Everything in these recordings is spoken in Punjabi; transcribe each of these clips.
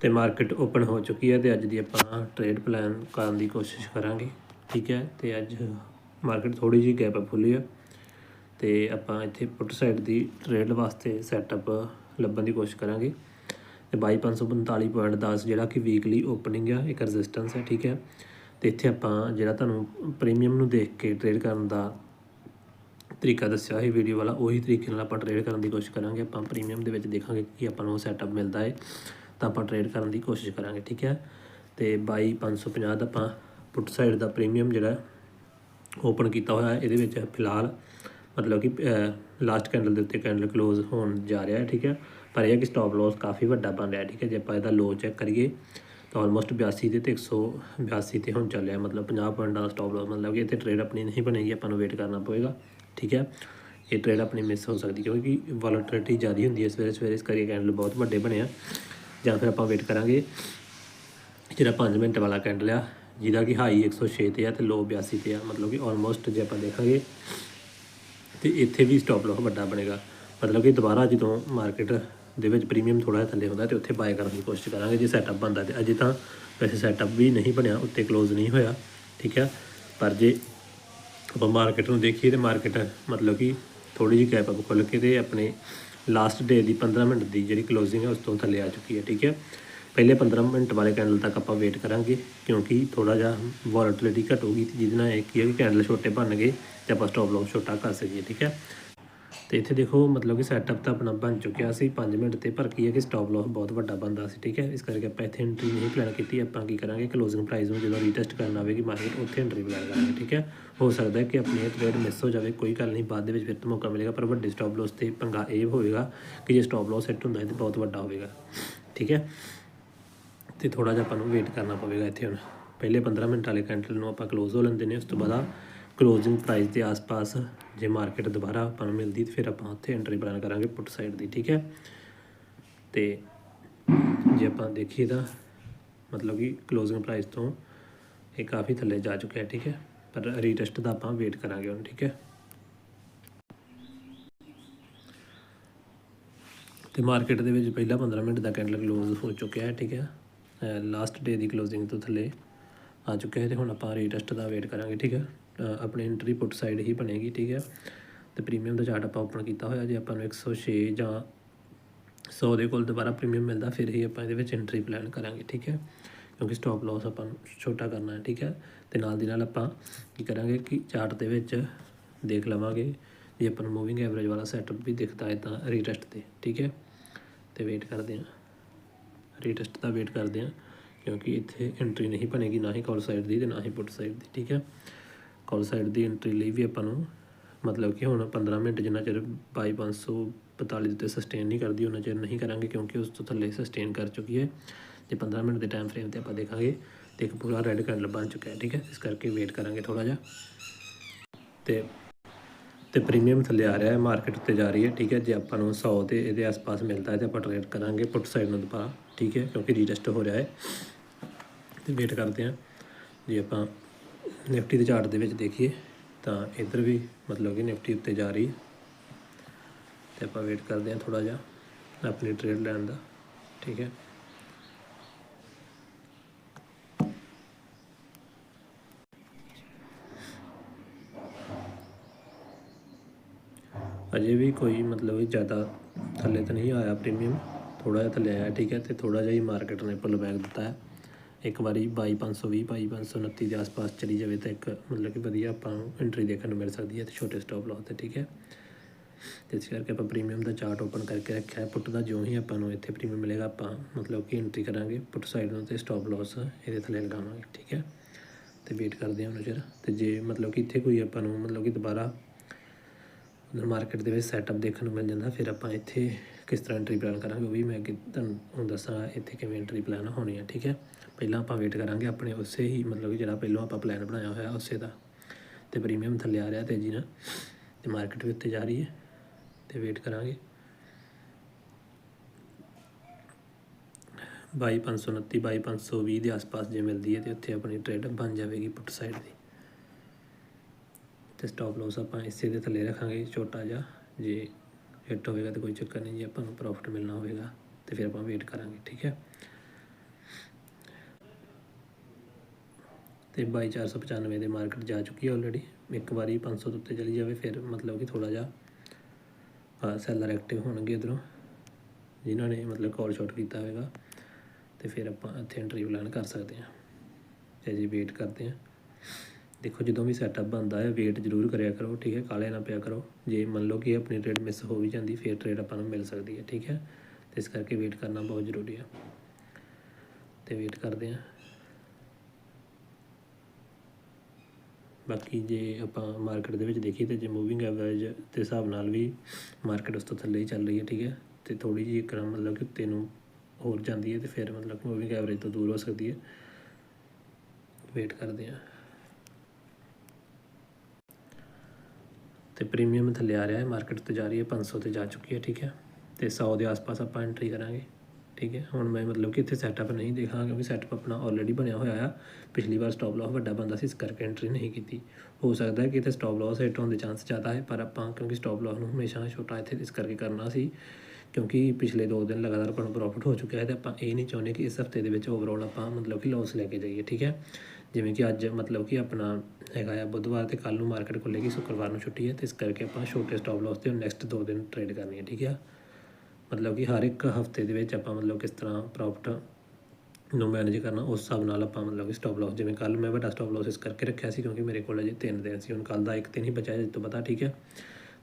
ਤੇ ਮਾਰਕੀਟ ਓਪਨ ਹੋ ਚੁੱਕੀ ਹੈ ਤੇ ਅੱਜ ਦੀ ਆਪਾਂ ਟ੍ਰੇਡ ਪਲਾਨ ਕਰਨ ਦੀ ਕੋਸ਼ਿਸ਼ ਕਰਾਂਗੇ, ਠੀਕ ਹੈ? ਤੇ ਅੱਜ ਮਾਰਕੀਟ ਥੋੜੀ ਜਿਹੀ ਗੈਪ ਅਪ ਖੁੱਲੀ ਆ ਤੇ ਆਪਾਂ ਇੱਥੇ ਪੁੱਟ ਸਾਈਡ ਦੀ ਟ੍ਰੇਡ ਵਾਸਤੇ ਸੈਟਅਪ ਲੱਭਣ ਦੀ ਕੋਸ਼ਿਸ਼ ਕਰਾਂਗੇ। ਤੇ 22545.10 ਜਿਹੜਾ ਕਿ ਵੀਕਲੀ ਓਪਨਿੰਗ ਆ, ਇੱਕ ਰੈਜ਼ਿਸਟੈਂਸ ਹੈ ਠੀਕ ਹੈ? ਤੇ ਇੱਥੇ ਆਪਾਂ ਜਿਹੜਾ ਤੁਹਾਨੂੰ ਪ੍ਰੀਮੀਅਮ ਨੂੰ ਦੇਖ ਕੇ ਟ੍ਰੇਡ ਕਰਨ ਦਾ ਤਰੀਕਾ ਦੱਸਿਆ ਸੀ ਵੀਡੀਓ ਵਾਲਾ, ਉਹੀ ਤਰੀਕੇ ਨਾਲ ਆਪਾਂ ਟ੍ਰੇਡ ਕਰਨ ਦੀ ਕੋਸ਼ਿਸ਼ ਕਰਾਂਗੇ। ਆਪਾਂ ਪ੍ਰੀਮੀਅਮ ਦੇ ਵਿੱਚ ਦੇਖਾਂਗੇ ਕਿ ਆਪਾਂ ਨੂੰ ਸੈਟਅਪ ਮਿਲਦਾ ਹੈ। ਤਾਂ ਆਪਾਂ ਟ੍ਰੇਡ ਕਰਨ ਦੀ ਕੋਸ਼ਿਸ਼ ਕਰਾਂਗੇ, ਠੀਕ ਹੈ? ਤੇ 22550 ਦਾ ਆਪਾਂ ਪੁੱਟ ਸਾਈਡ ਦਾ ਪ੍ਰੀਮੀਅਮ ਜਿਹੜਾ ਓਪਨ ਕੀਤਾ ਹੋਇਆ ਹੈ, ਇਹਦੇ ਵਿੱਚ ਫਿਲਹਾਲ ਮਤਲਬ ਕਿ ਲਾਸਟ ਕੈਂਡਲ ਦੇ ਉੱਤੇ ਕੈਂਡਲ ক্লোਜ਼ ਹੋਣ ਜਾ ਰਿਹਾ ਹੈ, ਠੀਕ ਹੈ? ਪਰ ਇਹ ਹੈ ਕਿ ਸਟਾਪ ਲਾਸ ਕਾਫੀ ਵੱਡਾ ਬਣ ਰਿਹਾ ਠੀਕ ਹੈ? ਜੇ ਆਪਾਂ ਇਹਦਾ ਲੋ ਚੈੱਕ ਕਰੀਏ, ਤਾਂ ਆਲਮੋਸਟ 82 ਤੇ ਤੇ 182 ਤੇ ਹੁਣ ਚੱਲਿਆ ਮਤਲਬ 50 ਪੁਆਇੰਟ ਦਾ ਸਟਾਪ ਲਾਸ ਮਤਲਬ ਕਿ ਇੱਥੇ ਟ੍ਰੇਡ ਆਪਣੀ ਨਹੀਂ ਬਣੇਗੀ, ਆਪਾਂ ਨੂੰ ਵੇਟ ਕਰਨਾ ਪਵੇਗਾ, ਠੀਕ ਹੈ? ਇਹ ਟ੍ਰੇਡ ਆਪਣੀ ਮਿਸ ਹੋ ਸਕਦੀ ਕਿਉਂਕਿ ਵੋਲਟਿਲਿਟੀ ਜ਼ਿਆਦਾ ਹੁੰਦੀ ਹੈ ਸਵੇਰੇ ਸਵੇਰੇ ਇਸ ਕਰਕੇ ਕੈਂਡਲ ਬਹੁਤ ਵੱਡੇ ਬਣੇ ਆ। ਜਾਂ ਫਿਰ ਆਪਾਂ ਵੇਟ ਕਰਾਂਗੇ। ਜਿਹੜਾ 5 ਮਿੰਟ ਵਾਲਾ ਕੈਂਡਲ ਆ, ਜਿਹਦਾ ਕਿ ਹਾਈ 106 ਤੇ ਆ ਤੇ ਲੋ 82 ਤੇ ਆ, ਮਤਲਬ ਕਿ ਆਲਮੋਸਟ ਜੇ ਆਪਾਂ ਦੇਖਾਂਗੇ ਤੇ ਇੱਥੇ ਵੀ ਸਟਾਪ ਲਾਸ ਵੱਡਾ ਬਣੇਗਾ। ਮਤਲਬ ਕਿ ਦੁਬਾਰਾ ਜਦੋਂ ਮਾਰਕੀਟ ਦੇ ਵਿੱਚ ਪ੍ਰੀਮੀਅਮ ਥੋੜਾ ਜਿਹਾ ਥੱਲੇ ਹੁੰਦਾ ਤੇ ਉੱਥੇ ਬਾਏ ਕਰਨ ਦੀ ਕੋਸ਼ਿਸ਼ ਕਰਾਂਗੇ ਜੇ ਸੈਟਅਪ ਬਣਦਾ ਤੇ। ਅਜੇ ਤਾਂ ਵੈਸੇ ਸੈਟਅਪ ਵੀ ਨਹੀਂ ਬਣਿਆ, ਉੱਤੇ ক্লোਜ਼ ਨਹੀਂ ਹੋਇਆ, ਠੀਕ ਹੈ ਪਰ ਜੇ ਆਪਾਂ ਮਾਰਕੀਟ ਨੂੰ ਦੇਖੀਏ ਤੇ ਮਾਰਕੀਟ ਮਤਲਬ ਕਿ ਥੋੜੀ ਜਿਹੀ ਗੈਪ ਅਪ ਖੁੱਲ ਕੇ ਤੇ ਆਪਣੇ ਲਾਸਟ ਡੇ ਦੀ 15 ਮਿੰਟ ਦੀ ਜਿਹੜੀ ਕਲੋਜ਼ਿੰਗ ਹੈ, ਉਸ ਤੋਂ ਥੱਲੇ ਆ ਚੁੱਕੀ ਹੈ, ਠੀਕ ਹੈ? ਪਹਿਲੇ 15 ਮਿੰਟ ਵਾਲੇ ਕੈਂਡਲ ਤੱਕ ਆਪਾਂ ਵੇਟ ਕਰਾਂਗੇ, ਕਿਉਂਕਿ ਥੋੜਾ ਜਿਹਾ ਵੋਲਟਿਲਿਟੀ ਘਟੂਗੀ ਤੇ ਜਿਹਦੇ ਨਾਲ ਇਹ ਕੀ ਹੈ ਕਿ ਕੈਂਡਲ ਛੋਟੇ ਬਣ ਗਏ ਤੇ ਆਪਾਂ ਸਟਾਪ ਲਾਸ ਛੋਟਾ ਕਰ ਸਕੀਏ, ਠੀਕ ਹੈ? ਤੇ ਇੱਥੇ ਦੇਖੋ, ਮਤਲਬ ਕਿ ਸੈਟਅਪ ਤਾਂ ਆਪਣਾ ਬਣ ਚੁੱਕਿਆ ਸੀ 5 ਮਿੰਟ ਤੇ, ਪਰ ਕੀ ਹੈ ਕਿ ਸਟਾਪ ਲਾਸ ਬਹੁਤ ਵੱਡਾ ਬੰਦਾ ਸੀ, ਠੀਕ ਹੈ? ਇਸ ਕਰਕੇ ਆਪਾਂ ਇੱਥੇ ਐਂਟਰੀ ਨਹੀਂ ਪਲਾਨ ਕੀਤੀ, ਆਪਾਂ ਕੀ ਕਰਾਂਗੇ? ਕਲੋਜ਼ਿੰਗ ਪ੍ਰਾਈਸ ਨੂੰ ਜਦੋਂ ਰੀਟੈਸਟ ਕਰਨਾ ਆਵੇਗੀ ਮਾਰਕੀਟ ਉੱਥੇ ਐਂਟਰੀ ਪਲਾਨ ਕਰਾਂਗੇ, ਠੀਕ ਹੈ? ਹੋ ਸਕਦਾ ਹੈ ਕਿ ਆਪਣੀ ਇਹ ਟ੍ਰੇਡ ਮਿਸ ਹੋ ਜਾਵੇ, ਕੋਈ ਗੱਲ ਨਹੀਂ, ਬਾਅਦ ਦੇ ਵਿੱਚ ਫਿਰ ਤੋਂ ਮੌਕਾ ਮਿਲੇਗਾ, ਪਰ ਵੱਡੇ ਸਟਾਪ ਲਾਸ ਤੇ ਪੰਗਾ ਇਹ ਹੋਵੇਗਾ ਕਿ ਜੇ ਸਟਾਪ ਲਾਸ ਸੈੱਟ ਹੁੰਦਾ ਹੈ ਤੇ ਬਹੁਤ ਵੱਡਾ ਹੋਵੇਗਾ, ਠੀਕ ਹੈ? ਤੇ ਥੋੜਾ ਜਿਹਾ ਆਪਾਂ ਨੂੰ ਵੇਟ ਕਰਨਾ ਪਵੇਗਾ ਇੱਥੇ ਹੁਣ। ਪਹਿਲੇ 15 ਮਿੰਟ ਵਾਲੇ ਕੈਂਡਲ ਨੂੰ ਆਪਾਂ ਕਲੋਜ਼ ਹੋ ਲੈਂਦੇ ਨੇ, ਉਸ ਤੋਂ ਬਾਅਦ ਕਲੋਜ਼ਿੰਗ ਪ੍ਰਾਈਸ ਦੇ ਆਸ-ਪਾਸ ਜੇ ਮਾਰਕੀਟ ਦੁਬਾਰਾ ਆਪਾਂ ਨੂੰ ਮਿਲਦੀ ਤੇ ਫਿਰ ਆਪਾਂ ਉੱਥੇ ਐਂਟਰੀ ਪਲਾਨ ਕਰਾਂਗੇ ਪੁੱਟ ਸਾਈਡ ਦੀ, ਠੀਕ ਹੈ? ਤੇ ਜੇ ਆਪਾਂ ਦੇਖੀਏ ਤਾਂ ਮਤਲਬ ਕਿ ਕਲੋਜ਼ਿੰਗ ਪ੍ਰਾਈਸ ਤੋਂ ਇਹ ਕਾਫੀ ਥੱਲੇ ਜਾ ਚੁੱਕਿਆ ਹੈ ਠੀਕ ਹੈ? ਪਰ ਰੀਟੈਸਟ ਦਾ ਆਪਾਂ ਵੇਟ ਕਰਾਂਗੇ ਹੁਣ, ਠੀਕ ਹੈ? ਤੇ ਮਾਰਕੀਟ ਦੇ ਵਿੱਚ ਪਹਿਲਾ 15 ਮਿੰਟ ਦਾ ਕੈਂਡਲ ਕਲੋਜ਼ ਹੋ ਚੁੱਕਿਆ ਹੈ, ਠੀਕ ਹੈ? ਲਾਸਟ ਡੇ ਦੀ ਕਲੋਜ਼ਿੰਗ ਤੋਂ ਥੱਲੇ ਆ ਚੁੱਕਿਆ ਹੈ ਤੇ ਹੁਣ ਆਪਾਂ ਰੀਟੈਸਟ ਦਾ ਵੇਟ ਕਰਾਂਗੇ, ਠੀਕ ਹੈ? ਆਪਣੀ ਐਂਟਰੀ ਪੁੱਟ ਸਾਈਡ ਹੀ ਬਣੇਗੀ, ਠੀਕ ਹੈ। ਤੇ ਪ੍ਰੀਮੀਅਮ ਦਾ ਚਾਰਟ ਆਪਾਂ ਓਪਨ ਕੀਤਾ ਹੋਇਆ, ਜੇ ਆਪਾਂ ਨੂੰ 106 ਜਾਂ 100 ਦੇ ਕੋਲ ਦੁਬਾਰਾ ਪ੍ਰੀਮੀਅਮ ਮਿਲਦਾ, ਫਿਰ ਹੀ ਆਪਾਂ ਇਹਦੇ ਵਿੱਚ ਐਂਟਰੀ ਪਲਾਨ ਕਰਾਂਗੇ, ਠੀਕ ਹੈ। ਕਿਉਂਕਿ ਸਟਾਪ ਲਾਸ ਆਪਾਂ ਨੂੰ ਛੋਟਾ ਕਰਨਾ ਹੈ, ਠੀਕ ਹੈ। ਤੇ ਨਾਲ ਦੀ ਨਾਲ ਆਪਾਂ ਕੀ ਕਰਾਂਗੇ ਕਿ ਚਾਰਟ ਦੇ ਵਿੱਚ ਦੇਖ ਲਵਾਂਗੇ, ਜੇ ਆਪਾਂ ਨੂੰ ਮੂਵਿੰਗ ਐਵਰੇਜ ਵਾਲਾ ਸੈਟਅਪ ਵੀ ਦਿਖਦਾ ਹੈ ਤਾਂ ਰੀਟੈਸਟ ਤੇ, ਠੀਕ ਹੈ। ਤੇ ਵੇਟ ਕਰਦੇ ਹਾਂ। ਰੀਟੈਸਟ ਦਾ ਵੇਟ ਕਰਦੇ ਹਾਂ, ਕਿਉਂਕਿ ਇੱਥੇ ਐਂਟਰੀ ਨਹੀਂ ਬਣੇਗੀ, ਨਾ ਹੀ ਕਾਲ ਸਾਈਡ ਦੀ ਤੇ ਨਾ ਹੀ ਪੁੱਟ ਸਾਈਡ ਦੀ, ਠੀਕ ਹੈ। ਕਾਲ ਸਾਈਡ ਦੀ ਐਂਟਰੀ ਲਈ ਵੀ ਆਪਾਂ ਨੂੰ ਮਤਲਬ ਕਿ ਹੁਣ 15 ਮਿੰਟ ਜਿੰਨਾ ਚਿਰ 2245 ਦੇ ਉੱਤੇ ਸਸਟੇਨ ਨਹੀਂ ਕਰਦੀ ਉਹਨਾਂ ਚਿਰ ਨਹੀਂ ਕਰਾਂਗੇ ਕਿਉਂਕਿ ਉਸ ਤੋਂ ਥੱਲੇ ਸਸਟੇਨ ਕਰ ਚੁੱਕੀ ਹੈ। ਜੇ 15 ਮਿੰਟ ਦੇ ਟਾਈਮ ਫਰੇਮ ਤੇ ਆਪਾਂ ਦੇਖਾਂਗੇ ਤੇ ਇੱਕ ਪੂਰਾ ਰੈੱਡ ਕੈਂਡਲ ਬਣ ਚੁੱਕਾ ਹੈ, ਠੀਕ ਹੈ? ਇਸ ਕਰਕੇ ਵੇਟ ਕਰਾਂਗੇ ਥੋੜਾ ਜਿਹਾ। ਤੇ ਤੇ ਪ੍ਰੀਮੀਅਮ ਥੱਲੇ ਆ ਰਿਹਾ ਹੈ ਮਾਰਕੀਟ ਉੱਤੇ ਜਾ ਰਹੀ ਹੈ, ਠੀਕ ਹੈ? ਜੇ ਆਪਾਂ ਨੂੰ 100 ਤੇ ਇਹਦੇ ਆਸ-ਪਾਸ ਮਿਲਦਾ ਹੈ ਤੇ ਆਪਾਂ ਟ੍ਰੇਡ ਕਰਾਂਗੇ ਪੁੱਟ ਸਾਈਡ ਨੂੰ ਦੁਬਾਰਾ, ਠੀਕ ਹੈ? ਕਿਉਂਕਿ ਰੀਟੈਸਟ ਹੋ ਰਿਹਾ ਹੈ। ਤੇ ਵੇਟ ਕਰਦੇ ਹਾਂ, ਜੇ ਆਪਾਂ ਨਿਫਟੀ ਦੇ ਚਾਰਟ ਦੇ ਵਿੱਚ ਦੇਖੀਏ, ਤਾਂ ਇੱਧਰ ਵੀ ਮਤਲਬ ਕਿ ਨਿਫਟੀ ਉੱਤੇ ਜਾ ਰਹੀ ਹੈ। ਤੇ ਆਪਾਂ ਵੇਟ ਕਰਦੇ ਹਾਂ ਥੋੜਾ ਜਿਹਾ ਆਪਣੀ ਟ੍ਰੇਡ ਲੈਣ ਦਾ, ਠੀਕ ਹੈ। ਅਜੇ ਵੀ ਕੋਈ ਮਤਲਬ ਕਿ ਜ਼ਿਆਦਾ ਥੱਲੇ ਤਾਂ ਨਹੀਂ ਆਇਆ ਪ੍ਰੀਮੀਅਮ ਥੋੜਾ ਜਿਹਾ ਥੱਲੇ ਆਇਆ, ਠੀਕ ਹੈ, ਤੇ ਥੋੜਾ ਜਿਹਾ ਹੀ ਮਾਰਕੀਟ ਨੇ ਪੁੱਲ ਬੈਕ ਦਿੱਤਾ ਹੈ। ਇੱਕ ਵਾਰੀ 22520 22529 ਦੇ ਆਸ-ਪਾਸ ਚਲੀ ਜਾਵੇ ਤਾਂ ਇੱਕ ਮਤਲਬ ਕਿ ਵਧੀਆ ਆਪਾਂ ਨੂੰ ਐਂਟਰੀ ਦੇਖਣ ਨੂੰ ਮਿਲ ਸਕਦੀ ਹੈ ਤੇ ਛੋਟੇ ਸਟਾਪ ਲਾਸ ਤੇ, ਠੀਕ ਹੈ? ਤੇ ਇਸ ਕਰਕੇ ਆਪਾਂ ਪ੍ਰੀਮੀਅਮ ਦਾ ਚਾਰਟ ਓਪਨ ਕਰਕੇ ਰੱਖਿਆ ਹੈ। ਪੁੱਟ ਦਾ ਜੋ ਹੀ ਆਪਾਂ ਨੂੰ ਇੱਥੇ ਪ੍ਰੀਮੀਅਮ ਮਿਲੇਗਾ, ਆਪਾਂ ਮਤਲਬ ਕਿ ਐਂਟਰੀ ਕਰਾਂਗੇ ਪੁੱਟ ਸਾਈਡ ਨੂੰ ਤੇ ਸਟਾਪ ਲਾਸ ਇਹਦੇ ਥੱਲੇ ਲਗਾਵਾਂਗੇ, ਠੀਕ ਹੈ? ਤੇ ਵੇਟ ਕਰਦੇ ਹਾਂ ਉਹਨੂੰ ਚਿਰ ਤੇ ਜੇ ਮਤਲਬ ਕਿ ਇੱਥੇ ਕੋਈ ਆਪਾਂ ਨੂੰ ਮਤਲਬ ਕਿ ਦੁਬਾਰਾ ਮਾਰਕੀਟ ਦੇ ਵਿੱਚ ਸੈਟਅਪ ਦੇਖਣ ਨੂੰ ਮਿਲ ਜਾਂਦਾ, ਫਿਰ ਆਪਾਂ ਇੱਥੇ ਕਿਸ ਤਰ੍ਹਾਂ ਐਂਟਰੀ ਪਲਾਨ ਕਰਾਂਗੇ ਉਹ ਵੀ ਮੈਂ ਅੱਗੇ ਤੁਹਾਨੂੰ ਹੁਣ ਦੱਸਾਂਗਾ ਇੱਥੇ ਕਿਵੇਂ ਐਂਟਰੀ ਪਲਾਨ ਹੋਣੀ ਹੈ ਠੀਕ ਹੈ? ਪਹਿਲਾਂ ਆਪਾਂ ਵੇਟ ਕਰਾਂਗੇ ਆਪਣੇ ਉਸੇ ਹੀ ਮਤਲਬ ਕਿ ਜਿਹੜਾ ਪਹਿਲਾਂ ਆਪਾਂ ਪਲਾਨ ਬਣਾਇਆ ਹੋਇਆ ਉਸੇ ਦਾ। ਤੇ ਪ੍ਰੀਮੀਅਮ ਥੱਲੇ ਆ ਰਿਹਾ ਤੇਜ਼ੀ ਨਾਲ ਤੇ ਮਾਰਕੀਟ ਵੀ ਉੱਤੇ ਜਾ ਰਹੀ ਹੈ ਤੇ ਵੇਟ ਕਰਾਂਗੇ। 22529 22520 ਦੇ ਆਸ-ਪਾਸ ਜੇ ਮਿਲਦੀ ਹੈ ਤੇ ਉੱਥੇ ਆਪਣੀ ਟ੍ਰੇਡ ਬਣ ਜਾਵੇਗੀ ਪੁੱਟ ਸਾਈਡ ਦੀ। ਤੇ ਸਟਾਪ ਲਾਸ ਆਪਾਂ ਇਸੇ ਦੇ ਥੱਲੇ ਰੱਖਾਂਗੇ, ਛੋਟਾ ਜਿਹਾ ਜੇ ਹਿੱਟ ਹੋਵੇਗਾ ਤਾਂ ਕੋਈ ਚੱਕਰ ਨਹੀਂ ਜੇ, ਆਪਾਂ ਨੂੰ ਪ੍ਰੋਫਿਟ ਮਿਲਣਾ ਹੋਵੇਗਾ ਤੇ ਫਿਰ ਆਪਾਂ ਵੇਟ ਕਰਾਂਗੇ, ਠੀਕ ਹੈ? ਤੇ 22495 ਦੇ ਮਾਰਕੀਟ ਜਾ ਚੁੱਕੀ ਹੈ ਆਲਰੇਡੀ ਇੱਕ ਵਾਰੀ 500 ਤੋਂ ਉੱਤੇ ਚਲੀ ਜਾਵੇ, ਫਿਰ ਮਤਲਬ ਕਿ ਥੋੜਾ ਜਿਹਾ ਸੈਲਰ ਐਕਟਿਵ ਹੋਣਗੇ ਇਧਰੋਂ, ਜਿਨ੍ਹਾਂ ਨੇ ਮਤਲਬ ਕਾਲ ਸ਼ਾਰਟ ਕੀਤਾ ਹੋਵੇਗਾ, ਤੇ ਫਿਰ ਆਪਾਂ ਇੱਥੇ ਇੰਟਰਵਿਊ ਪਲਾਨ ਕਰ ਸਕਦੇ ਹਾਂ। ਤੇ ਜੀ ਵੇਟ ਕਰਦੇ ਹਾਂ। ਦੇਖੋ, ਜਦੋਂ ਵੀ ਸੈਟਅਪ ਬਣਦਾ ਹੈ ਵੇਟ ਜ਼ਰੂਰ ਕਰਿਆ ਕਰੋ, ਠੀਕ ਹੈ? ਕਾਲੇ ਨਾ ਪਿਆ ਕਰੋ। ਜੇ ਮੰਨ ਲਓ ਕਿ ਆਪਣੀ ਟ੍ਰੇਡ ਮਿਸ ਹੋ ਵੀ ਜਾਂਦੀ, ਫਿਰ ਟ੍ਰੇਡ ਆਪਾਂ ਨੂੰ ਮਿਲ ਸਕਦੀ ਹੈ, ਠੀਕ ਹੈ? ਤੇ ਇਸ ਕਰਕੇ ਵੇਟ ਕਰਨਾ ਬਹੁਤ ਜ਼ਰੂਰੀ ਹੈ। ਤੇ ਵੇਟ ਕਰਦੇ ਹਾਂ। ਬਾਕੀ ਜੇ ਆਪਾਂ ਮਾਰਕੀਟ ਦੇ ਵਿੱਚ ਦੇਖੀਏ ਤੇ ਜੇ ਮੂਵਿੰਗ ਐਵਰੇਜ ਦੇ ਹਿਸਾਬ ਨਾਲ ਵੀ ਮਾਰਕੀਟ ਉਸ ਤੋਂ ਥੱਲੇ ਹੀ ਚੱਲ ਰਹੀ ਹੈ, ਠੀਕ ਹੈ? ਤੇ ਥੋੜੀ ਜਿਹੀ ਇੱਕ ਮਤਲਬ ਕਿ ਤੈਨੂੰ ਹੋਰ ਜਾਂਦੀ ਹੈ ਤੇ ਫਿਰ ਮਤਲਬ ਮੂਵਿੰਗ ਐਵਰੇਜ ਤੋਂ ਦੂਰ ਹੋ ਸਕਦੀ ਹੈ। ਵੇਟ ਕਰਦੇ ਹਾਂ। ਤੇ ਪ੍ਰੀਮੀਅਮ ਥੱਲੇ ਆ ਰਿਹਾ ਹੈ ਮਾਰਕੀਟ ਤੇ ਜਾ ਰਹੀ ਹੈ 500 ਤੇ ਜਾ ਚੁੱਕੀ ਹੈ, ਠੀਕ ਹੈ। ਤੇ 100 ਦੇ ਆਸ-ਪਾਸ ਆਪਾਂ ਐਂਟਰੀ ਕਰਾਂਗੇ, ਠੀਕ ਹੈ। ਹੁਣ ਮੈਂ ਮਤਲਬ ਕਿ ਇੱਥੇ ਸੈਟਅਪ ਨਹੀਂ ਦੇਖਾਂਗਾ ਕਿਉਂਕਿ ਸੈਟਅਪ ਆਪਣਾ ਆਲਰੇਡੀ ਬਣਿਆ ਹੋਇਆ ਆ। ਪਿਛਲੀ ਵਾਰ ਸਟਾਪ ਲਾਸ ਵੱਡਾ ਬੰਦਾ ਸੀ, ਇਸ ਕਰਕੇ ਐਂਟਰੀ ਨਹੀਂ ਕੀਤੀ। ਹੋ ਸਕਦਾ ਹੈ ਕਿ ਇੱਥੇ ਸਟਾਪ ਲਾਸ ਹਿੱਟ ਹੋਣ ਦੇ ਚਾਂਸ ਜ਼ਿਆਦਾ ਹੈ, ਪਰ ਆਪਾਂ ਕਿਉਂਕਿ ਸਟਾਪ ਲਾਸ ਨੂੰ ਹਮੇਸ਼ਾ ਛੋਟਾ ਇੱਥੇ ਇਸ ਕਰਕੇ ਕਰਨਾ ਸੀ, ਕਿਉਂਕਿ ਪਿਛਲੇ 2 ਦਿਨ ਲਗਾਤਾਰ ਆਪਾਂ ਪ੍ਰੋਫਿਟ ਹੋ ਚੁੱਕਿਆ ਹੈ ਤੇ ਆਪਾਂ ਇਹ ਨਹੀਂ ਚਾਹੁੰਦੇ ਕਿ ਇਸ ਹਫ਼ਤੇ ਦੇ ਵਿੱਚ ਓਵਰਆਲ ਆਪਾਂ ਮਤਲਬ ਕਿ ਲਾਸ ਲੈ ਕੇ ਜਾਈਏ, ਠੀਕ ਹੈ। ਜਿਵੇਂ ਕਿ ਅੱਜ ਮਤਲਬ ਕਿ ਆਪਣਾ ਹੈਗਾ ਆ ਬੁੱਧਵਾਰ ਤੇ ਕੱਲ ਨੂੰ ਮਾਰਕੀਟ ਖੁੱਲੇਗੀ ਸ਼ੁੱਕਰਵਾਰ ਨੂੰ ਛੁੱਟੀ ਹੈ ਤੇ ਇਸ ਕਰਕੇ ਆਪਾਂ ਛੋਟੇ ਸਟਾਪ ਲਾਸ ਤੇ ਨੈਕਸਟ 2 ਦਿਨ ਟ੍ਰੇਡ ਕਰਨੀ ਹੈ, ਠੀਕ ਹੈ? ਮਤਲਬ ਕਿ ਹਰ ਇੱਕ ਹਫ਼ਤੇ ਦੇ ਵਿੱਚ ਆਪਾਂ ਮਤਲਬ ਕਿਸ ਤਰ੍ਹਾਂ ਪ੍ਰੋਫਿਟ ਨੂੰ ਮੈਨੇਜ ਕਰਨਾ, ਉਸ ਹਿਸਾਬ ਨਾਲ ਆਪਾਂ ਮਤਲਬ ਕਿ ਸਟਾਪ ਲਾਸ ਜਿਵੇਂ ਕੱਲ ਮੈਂ ਵੱਡਾ ਸਟਾਪ ਲਾਸ ਇਸ ਕਰਕੇ ਰੱਖਿਆ ਸੀ ਕਿਉਂਕਿ ਮੇਰੇ ਕੋਲ ਅਜੇ 3 ਦਿਨ ਸੀ, ਹੁਣ ਕੱਲ ਦਾ ਇੱਕ ਦਿਨ ਹੀ ਬਚਿਆ ਜਿੱਤ ਤੋਂ ਪਤਾ, ਠੀਕ ਹੈ?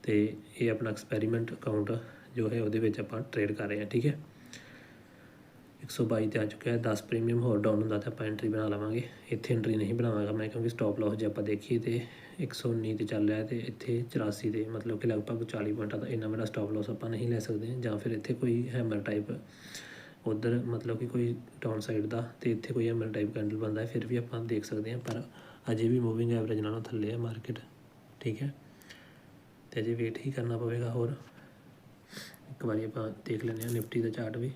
ਤੇ ਇਹ ਆਪਣਾ ਐਕਸਪੈਰੀਮੈਂਟ ਅਕਾਊਂਟ ਜੋ ਹੈ, ਉਹਦੇ ਵਿੱਚ ਆਪਾਂ ਟ੍ਰੇਡ ਕਰ ਰਹੇ ਹਾਂ, ਠੀਕ ਹੈ? 122 ਤੇ ਆ ਚੁੱਕਿਆ ਹੈ। 10 ਪ੍ਰੀਮੀਅਮ ਹੋਰ ਡਾਊਨ ਹੁੰਦਾ ਤਾਂ ਆਪਾਂ ਐਂਟਰੀ ਬਣਾ ਲਵਾਂਗੇ। ਇੱਥੇ ਐਂਟਰੀ ਨਹੀਂ ਬਣਾਵਾਂਗਾ ਮੈਂ ਕਿਉਂਕਿ ਸਟਾਪ ਲਾਸ ਜੇ ਆਪਾਂ ਦੇਖੀਏ ਤੇ 119 ਤੇ ਚੱਲ ਰਿਹਾ ਤੇ ਇੱਥੇ 84 ਦੇ ਮਤਲਬ ਕਿ ਲਗਭਗ 40 ਪੁਆਇੰਟਾਂ ਦਾ ਇੰਨਾ ਵੱਡਾ ਸਟਾਪ ਲਾਸ ਆਪਾਂ ਨਹੀਂ ਲੈ ਸਕਦੇ। ਜਾਂ ਫਿਰ ਇੱਥੇ ਕੋਈ ਹੈਮਰ ਟਾਈਪ ਉਧਰ ਮਤਲਬ ਕਿ ਕੋਈ ਡਾਊਨ ਸਾਈਡ ਦਾ ਤੇ ਇੱਥੇ ਕੋਈ ਹੈਮਰ ਟਾਈਪ ਕੈਂਡਲ ਬਣਦਾ ਹੈ, ਫਿਰ ਵੀ ਆਪਾਂ ਦੇਖ ਸਕਦੇ ਹਾਂ। ਪਰ ਅਜੇ ਵੀ ਮੂਵਿੰਗ ਐਵਰੇਜ ਨਾਲੋਂ ਥੱਲੇ ਹੈ ਮਾਰਕੀਟ ਠੀਕ ਹੈ? ਤੇ ਅਜੇ ਵੇਟ ਹੀ ਕਰਨਾ ਪਵੇਗਾ ਹੋਰ। ਇੱਕ ਵਾਰੀ ਆਪਾਂ ਦੇਖ ਲੈਂਦੇ ਹਾਂ ਨਿਫਟੀ ਦਾ ਚਾਰਟ ਵੀ।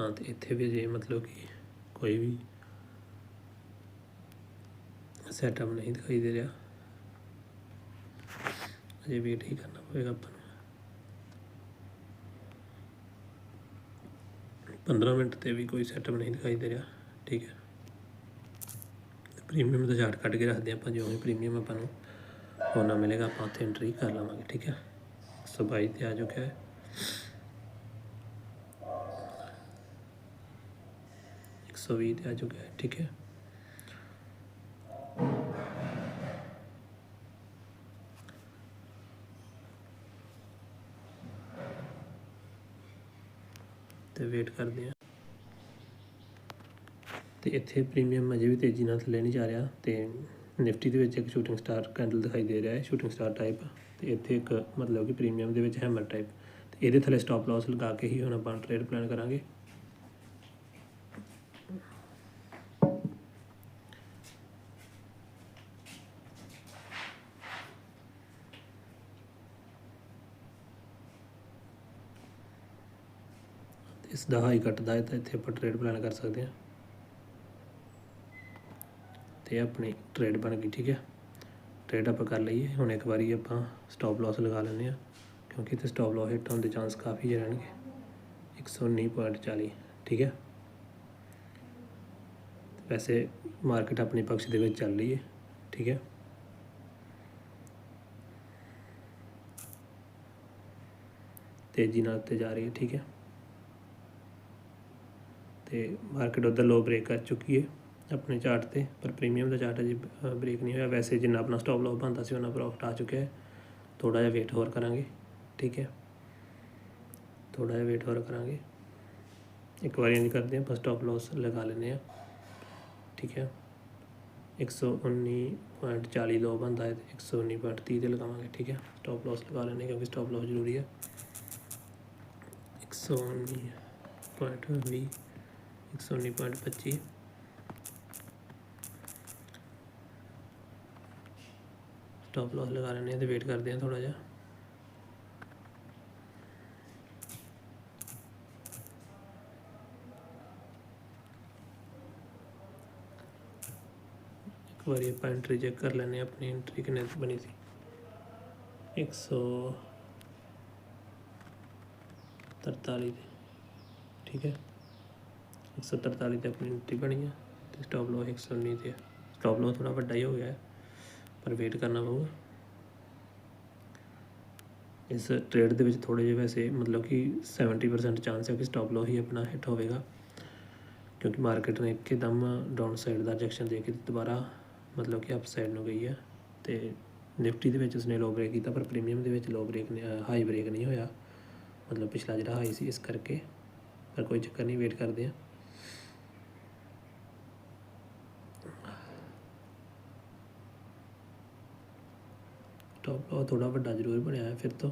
ਹਾਂ ਤੇ ਇੱਥੇ ਵੀ ਜੇ ਮਤਲਬ ਕਿ ਕੋਈ ਵੀ ਸੈਟਅਪ ਨਹੀਂ ਦਿਖਾਈ ਦੇ ਰਿਹਾ। ਅਜੇ ਵੀ ਠੀਕ ਕਰਨਾ ਪਵੇਗਾ ਆਪਾਂ ਨੂੰ। 15 ਮਿੰਟ ਤੇ ਵੀ ਕੋਈ ਸੈਟਅਪ ਨਹੀਂ ਦਿਖਾਈ ਦੇ ਰਿਹਾ, ਠੀਕ ਹੈ। ਪ੍ਰੀਮੀਅਮ ਦਾ ਚਾਰਟ ਕੱਢ ਕੇ ਰੱਖਦੇ ਹਾਂ ਆਪਾਂ ਜਿਉਂ ਹੀ ਪ੍ਰੀਮੀਅਮ ਆਪਾਂ ਨੂੰ ਹੋਣਾ ਮਿਲੇਗਾ, ਆਪਾਂ ਉੱਥੇ ਐਂਟਰੀ ਕਰ ਲਵਾਂਗੇ, ਠੀਕ ਹੈ। 122 ਤੇ ਆ ਚੁੱਕਿਆ ਹੈ। ਇੱਕ ਸੌ ਵੀਹ ਤੇ ਆ ਚੁੱਕਿਆ ਤੇ ਵੇਟ ਕਰਦੇ ਹਾਂ। ਤੇ ਇੱਥੇ ਪ੍ਰੀਮੀਅਮ ਅਜੇ ਵੀ ਤੇਜ਼ੀ ਨਾਲ ਥੱਲੇ ਨਹੀਂ ਜਾ ਰਿਹਾ ਤੇ ਨਿਫਟੀ ਦੇ ਵਿੱਚ ਇੱਕ ਸ਼ੂਟਿੰਗ ਸਟਾਰ ਕੈਂਡਲ ਦਿਖਾਈ ਦੇ ਰਿਹਾ ਹੈ ਸ਼ੂਟਿੰਗ ਸਟਾਰ ਟਾਈਪ ਤੇ ਇੱਥੇ ਇੱਕ ਮਤਲਬ ਕਿ ਪ੍ਰੀਮੀਅਮ ਦੇ ਵਿੱਚ ਹੈਮਰ ਟਾਈਪ ਤੇ ਇਹਦੇ ਥੱਲੇ ਸਟਾਪ ਲਾਸ ਲਗਾ ਕੇ ਹੀ ਹੁਣ ਆਪਾਂ ਟ੍ਰੇਡ ਪਲਾਨ ਕਰਾਂਗੇ। ਇਸ ਦਾ ਹਾਈ ਕੱਟਦਾ ਹੈ, ਤਾਂ ਇੱਥੇ ਆਪਾਂ ਟ੍ਰੇਡ ਪਲਾਨ ਕਰ ਸਕਦੇ ਹਾਂ। ਤੇ ਆਪਣੀ ਟ੍ਰੇਡ ਬਣ ਗਈ, ਠੀਕ ਹੈ। ਟ੍ਰੇਡ ਆਪਾਂ ਕਰ ਲਈਏ। ਹੁਣ ਇੱਕ ਵਾਰੀ ਆਪਾਂ ਸਟਾਪ ਲਾਸ ਲਗਾ ਲੈਂਦੇ ਹਾਂ, ਕਿਉਂਕਿ ਇੱਥੇ ਸਟਾਪ ਲਾਸ ਹਿੱਟ ਹੋਣ ਦੇ ਚਾਂਸ ਕਾਫੀ ਜਿਹੇ ਰਹਿਣਗੇ। 119.40 ਠੀਕ ਹੈ। ਵੈਸੇ ਮਾਰਕੀਟ ਆਪਣੀ ਪਕਸ਼ ਦੇ ਵਿੱਚ ਚੱਲ ਰਹੀ ਹੈ, ਠੀਕ ਹੈ। ਤੇਜ਼ੀ ਨਾਲ ਤੇ ਜਾ ਰਹੀ ਹੈ, ਠੀਕ ਹੈ। ਤੇ ਮਾਰਕੀਟ ਉਧਰ ਲੋ ਬ੍ਰੇਕ ਕਰ ਚੁੱਕੀ ਹੈ ਆਪਣੇ ਚਾਰਟ ਤੇ, ਪਰ ਪ੍ਰੀਮੀਅਮ ਦਾ ਚਾਰਟ ਅਜੇ ਬ੍ਰੇਕ ਨਹੀਂ ਹੋਇਆ। ਵੈਸੇ ਜਿੰਨਾ ਆਪਣਾ ਸਟਾਪ ਲਾਸ ਬਣਦਾ ਸੀ, ਉਹਨਾਂ ਪ੍ਰੋਫਿਟ ਆ ਚੁੱਕਿਆ ਹੈ। ਥੋੜਾ ਜਿਹਾ ਵੇਟ ਹੋਰ ਕਰਾਂਗੇ, ਠੀਕ ਹੈ? ਥੋੜਾ ਜਿਹਾ ਵੇਟ ਹੋਰ ਕਰਾਂਗੇ। ਇੱਕ ਵਾਰੀ ਇੰਜ ਕਰਦੇ ਹਾਂ ਫਸਟ ਸਟਾਪ ਲਾਸ ਲਗਾ ਲੈਂਦੇ ਆ ਠੀਕ ਹੈ? 119.40 ਲੋ ਬੰਦਾ ਹੈ ਤੇ 119.30 ਤੇ ਲਗਾਵਾਂਗੇ, ਠੀਕ ਹੈ? ਸਟਾਪ ਲਾਸ ਲਗਾ ਲੈਣੇ ਕਿਉਂਕਿ ਸਟਾਪ ਲਾਸ ਜ਼ਰੂਰੀ ਹੈ। 119.20 119.25 ਸਟਾਪ ਲਾਸ ਲਗਾ ਲੈਣੇ ਤੇ ਵੇਟ ਕਰਦੇ ਹਾਂ ਥੋੜਾ ਜਿਹਾ। ਇੱਕ ਵਾਰੀ ਆਪਾਂ ਐਂਟਰੀ ਚੈੱਕ ਕਰ ਲੈਂਦੇ ਹਾਂ, ਆਪਣੀ ਐਂਟਰੀ ਕਿੰਨੇ ਦੀ ਬਣੀ ਸੀ। 143 ਦੀ, ਠੀਕ ਹੈ। 143 ਤੇ ਆਪਣੀ ਨਿਫਟੀ ਬਣੀ ਆ ਤੇ ਸਟਾਪ ਲੋ 119 ਤੇ ਸਟਾਪ ਲੋ ਥੋੜਾ ਵੱਡਾ ਹੀ ਹੋ ਗਿਆ, ਪਰ ਵੇਟ ਕਰਨਾ ਪਊਗਾ। ਇਸ ਟ੍ਰੇਡ ਦੇ ਵਿੱਚ ਥੋੜੇ ਜਿਹੇ ਵੈਸੇ ਮਤਲਬ ਕਿ 70% ਚਾਂਸ ਹੈ ਕਿ ਸਟਾਪ ਲੋ ਹੀ ਆਪਣਾ ਹਿੱਟ ਹੋਵੇਗਾ, ਕਿਉਂਕਿ ਮਾਰਕੀਟ ਨੇ ਇੱਕਦਮ ਡਾਊਨ ਸਾਈਡ ਦਾ ਰਿਜੈਕਸ਼ਨ ਦੇ ਕੇ ਦੁਬਾਰਾ ਮਤਲਬ ਕਿ ਅਪ ਸਾਈਡ ਨੂੰ ਗਈ ਹੈ ਤੇ ਨਿਫਟੀ ਦੇ ਵਿੱਚ ਉਸਨੇ ਲੋ ਬ੍ਰੇਕ ਕੀਤਾ, ਪਰ ਪ੍ਰੀਮੀਅਮ ਦੇ ਵਿੱਚ ਲੋ ਬ੍ਰੇਕ ਹਾਈ ਬ੍ਰੇਕ ਨਹੀਂ ਹੋਇਆ। ਮਤਲਬ ਪਿਛਲਾ ਜਿਹੜਾ ਹਾਈ ਸੀ ਇਸ ਕਰਕੇ, ਪਰ ਕੋਈ ਚੱਕਰ ਨਹੀਂ ਵੇਟ ਕਰਦੇ ਆ। ਟੌਪ ਲੋ ਥੋੜਾ ਵੱਡਾ ਜ਼ਰੂਰ ਬਣਿਆ ਹੈ ਫਿਰ ਤੋਂ,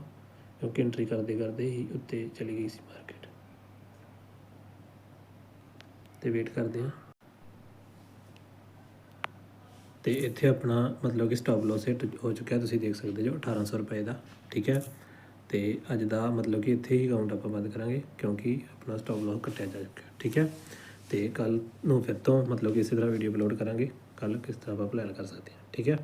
ਕਿਉਂਕਿ ਐਂਟਰੀ ਕਰਦੇ ਕਰਦੇ ਹੀ ਉੱਤੇ ਚਲੀ ਗਈ ਸੀ ਮਾਰਕੀਟ ਤੇ ਵੇਟ ਕਰਦੇ ਹਾਂ। ਤੇ ਇੱਥੇ ਆਪਣਾ ਮਤਲਬ ਕਿ ਸਟਾਪ ਲਾਸ ਹਿੱਟ ਹੋ ਚੁੱਕਿਆ, ਤੁਸੀਂ ਦੇਖ ਸਕਦੇ ਜੋ 1800 ਰੁਪਏ ਦਾ, ਠੀਕ ਹੈ? ਤੇ ਅੱਜ ਦਾ ਮਤਲਬ ਕਿ ਇੱਥੇ ਹੀ ਅਕਾਊਂਟ ਆਪਾਂ ਬੰਦ ਕਰਾਂਗੇ, ਕਿਉਂਕਿ ਆਪਣਾ ਸਟਾਪ ਲਾਸ ਕੱਟਿਆ ਜਾ ਚੁੱਕਿਆ ਠੀਕ ਹੈ? ਤੇ ਕੱਲ ਨੂੰ ਫਿਰ ਤੋਂ ਮਤਲਬ ਕਿ ਇਸੇ ਤਰ੍ਹਾਂ ਵੀਡੀਓ ਅਪਲੋਡ ਕਰਾਂਗੇ ਕੱਲ ਕਿਸ ਤਰ੍ਹਾਂ ਆਪਾਂ ਪਲਾਨ ਕਰ ਸਕਦੇ ਹਾਂ, ਠੀਕ ਹੈ?